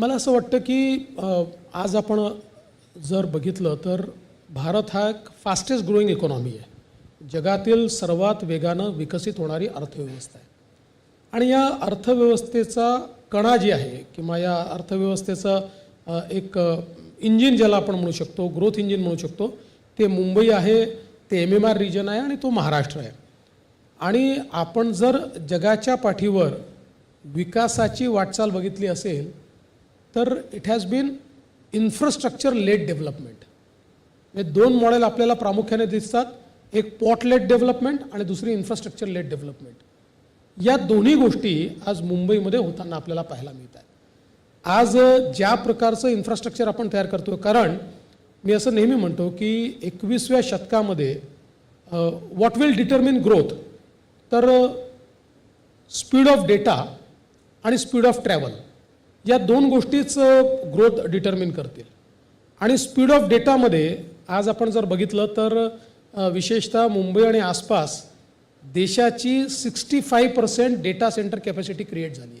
मला असं वाटतं की आज आपण जर बघितलं तर भारत हा एक फास्टेस्ट ग्रोईंग इकॉनॉमी आहे. जगातील सर्वात वेगानं विकसित होणारी अर्थव्यवस्था आहे. आणि या अर्थव्यवस्थेचा कणा जी आहे किंवा या अर्थव्यवस्थेचं एक इंजिन ज्याला आपण म्हणू शकतो ग्रोथ इंजिन म्हणू शकतो ते मुंबई आहे ते एम एम आर रिजन आहे आणि तो महाराष्ट्र आहे. आणि आपण जर जगाच्या पाठीवर विकासाची वाटचाल बघितली असेल तर it has been infrastructure led development हे दोन मॉडेल आपल्याला प्रामुख्याने दिसतात. एक पॉट लेट डेव्हलपमेंट आणि दुसरी इन्फ्रास्ट्रक्चर लेट डेव्हलपमेंट या दोन्ही गोष्टी आज मुंबईमध्ये होताना आपल्याला पाहायला मिळत आहेत आज ज्या प्रकारचं इन्फ्रास्ट्रक्चर आपण तयार करतो कारण मी असं नेहमी म्हणतो की एकवीसव्या शतकामध्ये व्हॉट विल डिटर्मिन ग्रोथ तर स्पीड ऑफ डेटा आणि स्पीड ऑफ ट्रॅव्हल या दोन गोष्टीच ग्रोथ डिटर्मिन करतील. आणि स्पीड ऑफ डेटामध्ये आज आपण जर बघितलं तर विशेषतः मुंबई आणि आसपास देशाची sixty five percent data centre capacity create झाली आहे.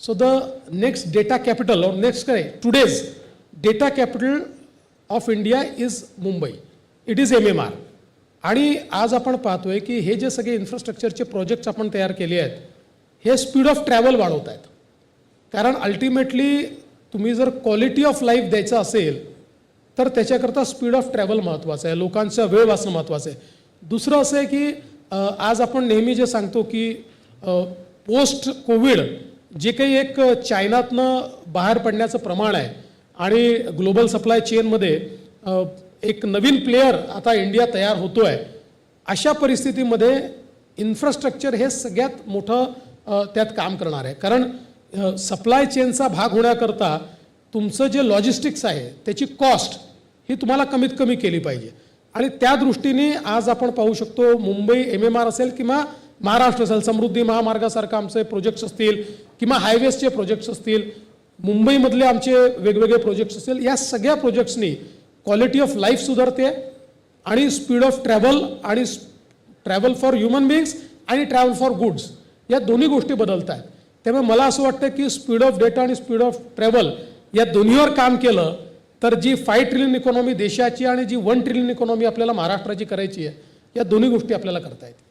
So the next data capital और नेक्स्ट काय today's data capital of India is Mumbai it is M M R आणि आज आपण पाहतोय की हे जे सगळे इन्फ्रास्ट्रक्चरचे प्रोजेक्ट्स आपण तयार केले आहेत हे स्पीड ऑफ ट्रॅव्हल वाढवत आहेत कारण अल्टिमेटली तुम्ही जर क्वालिटी ऑफ लाईफ द्यायचं असेल तर त्याच्याकरता स्पीड ऑफ ट्रॅव्हल महत्त्वाचं आहे. लोकांचा वेळ वाचणं महत्त्वाचं आहे. दुसरं असं आहे की आज आपण नेहमी जे सांगतो की पोस्ट कोविड जे काही एक चायनातनं बाहेर पडण्याचं प्रमाण आहे आणि ग्लोबल सप्लाय चेनमध्ये एक नवीन प्लेयर आता इंडिया तयार होतो आहे अशा परिस्थितीमध्ये इन्फ्रास्ट्रक्चर हे सगळ्यात मोठं त्यात काम करणार आहे. कारण सप्लाय चेनचा भाग होण्याकरता तुमचं जे लॉजिस्टिक्स आहे त्याची कॉस्ट ही तुम्हाला कमीत कमी केली पाहिजे. आणि त्या दृष्टीने आज आपण पाहू शकतो मुंबई एम एम आर असेल किंवा महाराष्ट्र असेल समृद्धी महामार्गासारखं आमचे प्रोजेक्ट्स असतील किंवा हायवेजचे प्रोजेक्ट्स असतील मुंबईमधले आमचे वेगवेगळे प्रोजेक्ट्स असतील या सगळ्या प्रोजेक्ट्सनी क्वालिटी ऑफ लाईफ सुधारते आणि स्पीड ऑफ ट्रॅव्हल आणि ट्रॅव्हल फॉर ह्युमन बिईंग्स आणि ट्रॅव्हल फॉर गुड्स या दोन्ही गोष्टी बदलत आहेत त्यामुळे मला असं वाटतं की स्पीड ऑफ डेटा आणि स्पीड ऑफ ट्रॅव्हल या दोन्हीवर काम केलं तर जी फाय ट्रिलियन इकॉनॉमी देशाची आणि जी वन ट्रिलियन इकॉनॉमी आपल्याला महाराष्ट्राची करायची आहे या दोन्ही गोष्टी आपल्याला करता येतील.